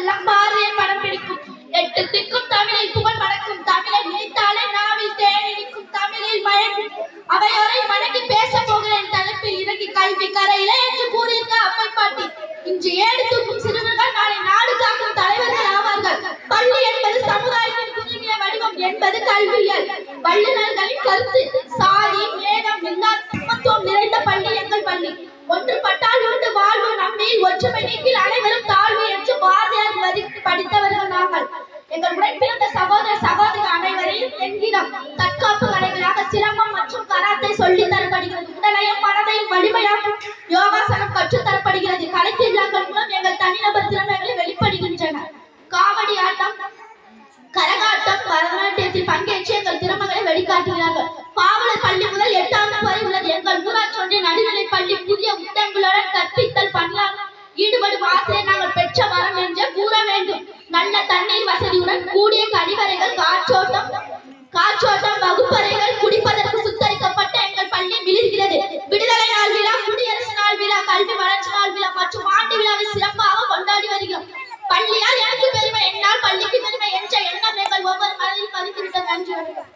எல்லாம் பாரதிய படம் பிடிக்கும். எட்டு திக்கும் தமிழில் புகழ் மணக்கும் தமிழை நினைத்தாலே நாவில் தேனிக்கும் தமிழில் மயக்கும் அவையோரை வணங்கி பேச போகிறேன். தலைப்பில் இறங்கி கல்வி கரையில என்று கூறியிருக்க அம்மை பாட்டி. இன்று ஏழு தூக்கும் சிறுவர்கள் நாளை நாடு காக்கும் தலைவர்கள் ஆவார்கள். பள்ளி என்பது சமுதாயத்தின் குறுகிய வடிவம் என்பது கல்வியல். வல்லுநர்களின் கருத்து சாதி வேதம் எல்லா சமத்துவம் நிறைந்த பள்ளி எங்கள் பள்ளி. ஒன்றுபட்டால் உண்டு வாழ்வு. நம்மில் ஒற்றுமை நீக்கில் எங்கள் சகோதர சகோதரி அனைவரையும் என்கிறோம் தற்காப்பு கலைகளாக சிரமம் மற்றும் கராத்தை சொல்லி தரப்படுகிறது. உடலையும் மனதையும் வலிமையாக்கும் யோகாசனம் கற்றுத் தரப்படுகிறது. கலை திருவிழாக்கள் மூலம் எங்கள் தனிநபர் திறமைகளை வெளிப்படுகின்றன. காவடி ஆட்டம் கரகாட்டம் பரதநாட்டியத்தில் பங்கேற்று எங்கள் திறமைகளை வெளிக்காட்டுகிறார்கள். பாவலர் பள்ளி முதல் எட்டாவது வரை உள்ளது. எங்கள் ஊராட்சி ஒன்றிய நடுநிலைப் பள்ளி புதிய உத்தங்களுடன் கற்பித்தல் பணியால் ஈடுபடும் ஆசிரியர் கழிவறைகள் காற்றோட்டம் காற்றோட்டம் வகுப்பறைகள் குடிப்பதற்கு சுத்தரிக்கப்பட்ட எங்கள் பள்ளி விழுகிறது விடுதலை நாள் விழா குடியரசு நாள் விழா கல்வி வளர்ச்சி நாள் விழா மற்றும் ஆண்டு விழாவை சிறப்பாக கொண்டாடி வருகிறோம். பள்ளியால் எனக்கு பெருமை என்னால் பள்ளிக்கு பெருமை என்ற எண்ணம் எங்கள் ஒவ்வொரு மனதில் பதிந்துவிட்டது நன்றி வணக்கம்.